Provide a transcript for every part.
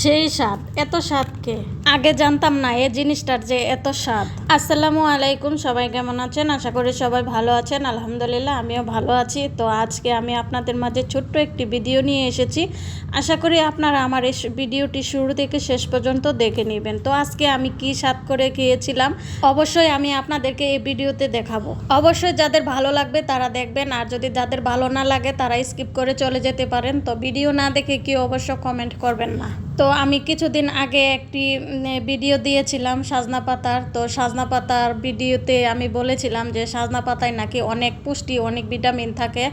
সেই স্বাদ, এত স্বাদকে। আগে জানতাম না এই জিনিসটার যে এত স্বাদ। আসসালামু আলাইকুম, সবাই কেমন আছেন? আশা করি সবাই ভালো আছেন। আলহামদুলিল্লাহ, আমিও ভালো আছি। তো আজকে আমি আপনাদের মাঝে ছোট্ট একটি ভিডিও নিয়ে এসেছি। আশা করি আপনারা আমার এই ভিডিওটি শুরু থেকে শেষ পর্যন্ত দেখে নেবেন। তো আজকে আমি কি স্বাদ করে খেয়েছিলাম, অবশ্যই আমি আপনাদেরকে এই ভিডিওতে দেখাবো। অবশ্যই যাদের ভালো লাগবে তারা দেখবেন, আর যদি যাদের ভালো না লাগে তারা স্কিপ করে চলে যেতে পারেন। তো ভিডিও না দেখে কি অবশ্য কমেন্ট করবেন না। তো আমি কিছুদিন আগে একটি ভিডিও দিয়েছিলাম সাজনা পাতার। তো সাজনা পাতার ভিডিওতে আমি বলেছিলাম যে সাজনা পাতায় নাকি অনেক পুষ্টি, অনেক ভিটামিন থাকে,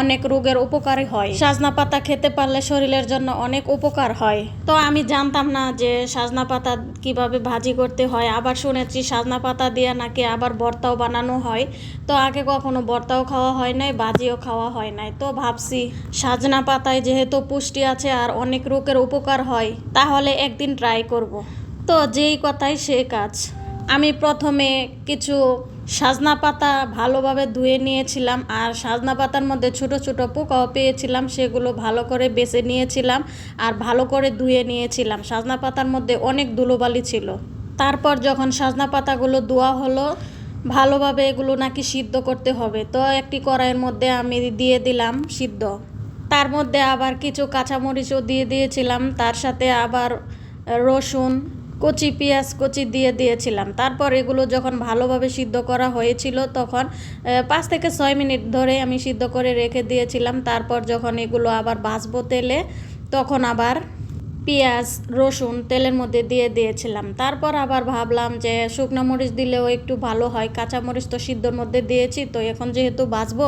অনেক রোগের উপকারী হয়। সাজনা পাতা খেতে পারলে শরীরের জন্য অনেক উপকার হয়। তো আমি জানতাম না যে সাজনা পাতা কীভাবে ভাজি করতে হয়। আবার শুনেছি সাজনা পাতা দিয়ে নাকি আবার ভর্তাও বানানো হয়। তো আগে কখনো ভর্তাও খাওয়া হয় নাই, ভাজিও খাওয়া হয় নাই। তো ভাবছি সাজনা পাতায় যেহেতু পুষ্টি আছে আর অনেক রোগের উপকার হয় তাহলে একদিন ট্রাই করব। তো যেই কথাই সে কাজ। আমি প্রথমে কিছু সাজনা পাতা ভালোভাবে ধুয়ে নিয়েছিলাম আর সাজনা পাতার মধ্যে ছোট ছোট পোকাও পেয়েছিলাম, সেগুলো ভালো করে বেছে নিয়েছিলাম আর ভালো করে ধুয়ে নিয়েছিলাম। সাজনা পাতার মধ্যে অনেক ধুলোবালি ছিল। তারপর যখন সাজনা পাতাগুলো ধোয়া হলো, ভালোভাবে এগুলো নাকি সিদ্ধ করতে হবে। তো একটি কড়াইয়ের মধ্যে আমি দিয়ে দিলাম সিদ্ধ। তার মধ্যে আবার কিছু কাঁচামরিচও দিয়ে দিয়েছিলাম। তার সাথে আবার রসুন, কচি পেঁয়াজ, কচি দিয়ে দিয়েছিলাম। তারপর এগুলো যখন ভালোভাবে সিদ্ধ করা হয়েছিল তখন পাঁচ থেকে ছয় মিনিট ধরে আমি সিদ্ধ করে রেখে দিয়েছিলাম। তারপর যখন এগুলো আবার ভাজবো তেলে, তখন আবার পেঁয়াজ, রসুন তেলের মধ্যে দিয়ে দিয়েছিলাম। তারপর আবার ভাবলাম যে শুকনো মরিচ দিলেও একটু ভালো হয়। কাঁচা মরিচ তো সিদ্ধর মধ্যে দিয়েছি, তো এখন যেহেতু বাজবো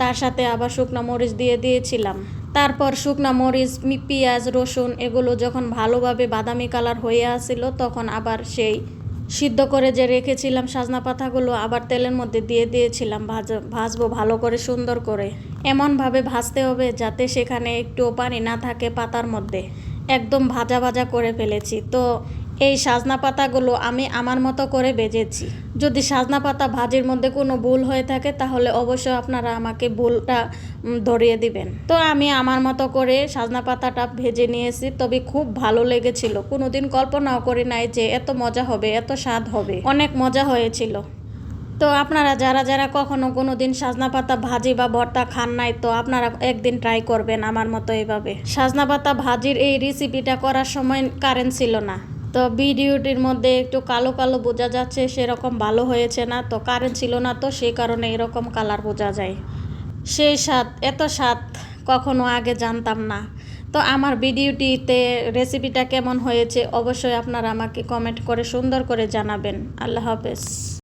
তার সাথে আবার শুকনো মরিচ দিয়ে দিয়েছিলাম। তারপর শুকনো মরিচ পেঁয়াজ, রসুন এগুলো যখন ভালোভাবে বাদামি কালার হয়ে আসছিল তখন আবার সেই সিদ্ধ করে যে রেখেছিলাম সাজনা পাতাগুলো আবার তেলের মধ্যে দিয়ে দিয়েছিলাম ভাজ, ভাজবো ভালো করে সুন্দর করে। এমনভাবে ভাজতে হবে যাতে সেখানে একটুও পানি না থাকে পাতার মধ্যে। একদম ভাজা ভাজা করে ফেলেছি। তো এই সাজনা পাতাগুলো আমি আমার মতো করে বেজেছি। যদি সাজনা পাতা ভাজির মধ্যে কোনো ভুল হয়ে থাকে, তাহলে অবশ্যই আপনারা আমাকে ভুলটা ধরিয়ে দিবেন। তো আমি আমার মতো করে সাজনা পাতাটা ভেজে নিয়েছি। তবে খুব ভালো লেগেছিল। কোনোদিন কল্পনাও করি নাই যে এত মজা হবে, এত স্বাদ হবে। অনেক মজা হয়েছিল। তো আপনারা যারা যারা কখনো কোনো দিন সাজনা পাতা ভাজি বা ভর্তা খান নাই, তো আপনারা একদিন ট্রাই করবেন আমার মতো এইভাবে সাজনা পাতা ভাজির এই রেসিপিটা করার সময় কারেন্ট ছিল না। তো ভিডিওটির মধ্যে একটু কালো কালো বোঝা যাচ্ছে, সেরকম ভালো হয়েছে না, তো কারেন্ট ছিল না, তো সেই কারণে এরকম কালার বোঝা যায়। সেই স্বাদ, এত স্বাদ কখনো আগে জানতাম না। তো আমার ভিডিওটিতে রেসিপিটা কেমন হয়েছে, অবশ্যই আপনারা আমাকে কমেন্ট করে সুন্দর করে জানাবেন। আল্লাহ হাফেজ।